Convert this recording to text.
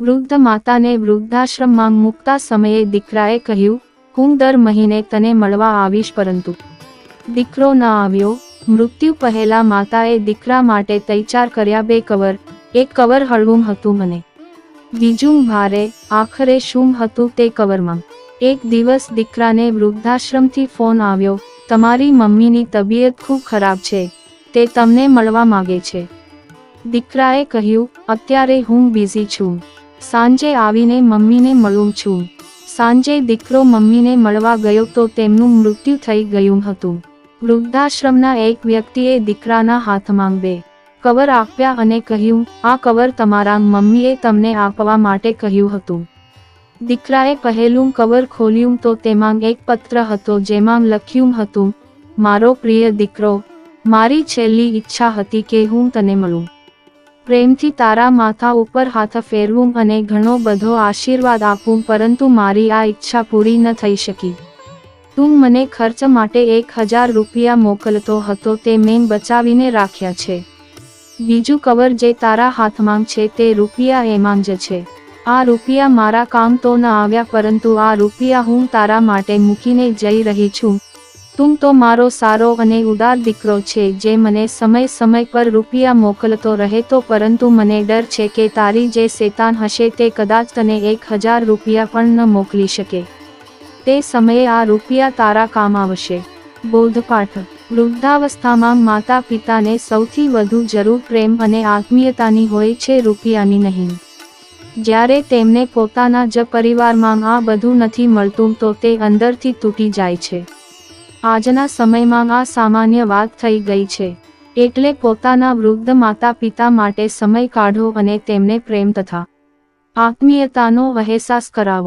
વૃદ્ધ માતાને વૃદ્ધાશ્રમમાં મૂકતા સમયે દીકરાએ કહ્યું, હું દર મહિને તને મળવા આવીશ પરંતુ દીકરો ન આવ્યો. મૃત્યુ પહેલા માતાએ દીકરા માટે તૈયાર કર્યા બે કવર, એક કવર હળવું હતું મને. બીજું ભારે, આખરે શું હતું તે કવરમાં. એક દિવસ દીકરાને વૃદ્ધાશ્રમથી ફોન આવ્યો, તમારી મમ્મીની તબિયત ખૂબ ખરાબ છે. તે તમને મળવા માગે છે. દીકરાએ કહ્યું, અત્યારે હું બિઝી છું. સાંજે આવીને મમ્મીને મળું છું. સાંજે દીકરો મમ્મીને મળવા ગયો તો તેમનું મૃત્યુ થઈ ગયું હતું. વૃદ્ધાશ્રમના એક વ્યક્તિએ દીકરાના હાથમાં બે કવર આપ્યા અને કહ્યું, આ કવર તમારા મમ્મીએ તમને આપવા માટે કહ્યું હતું. દીકરાએ પહેલું કવર ખોલ્યું તો તેમાં એક પત્ર હતો જેમાં લખ્યું હતું, મારો પ્રિય દીકરો, મારી છેલ્લી ઈચ્છા હતી કે હું તને મળું. પ્રેમથી તારા માથા ઉપર હાથ ફેરવું અને ઘણો બધો આશીર્વાદ આપું, પરંતુ મારી આ ઈચ્છા પૂરી ન થઈ શકી. તું મને ખર્ચ માટે એક હજાર રૂપિયા મોકલતો હતો, તે મેં બચાવીને રાખ્યા છે. બીજું કવર જે તારા હાથમાં છે, તે રૂપિયા એમાં જ છે. આ રૂપિયા મારા કામ તો ન આવ્યા, પરંતુ આ રૂપિયા હું તારા માટે મૂકીને જઈ રહી છું. તું તો મારો સારો અને ઉદાર દીકરો છે જે મને સમય સમય પર રૂપિયા મોકલતો રહેતો પરંતુ મને ડર છે કે તારી જે શેતાન હશે તે કદાચ તને એક હજાર રૂપિયા પણ ન મોકલી શકે. તે સમયે આ રૂપિયા તારા કામ આવશે. બોધપાઠ. વૃદ્ધાવસ્થામાં માતા પિતાને સૌથી વધુ જરૂર પ્રેમ અને આત્મીયતાની હોય છે રૂપિયાની નહીં. જ્યારે તેમને પોતાના જ પરિવારમાં આ બધું નથી મળતું તો તે અંદરથી તૂટી જાય છે. આજના સમયમાં આ સામાન્ય વાત થઈ ગઈ છે. એટલે પોતાના વૃદ્ધ માતા પિતા માટે સમય કાઢો અને તેમને પ્રેમ તથા આત્મીયતાનો અહેસાસ કરાવો.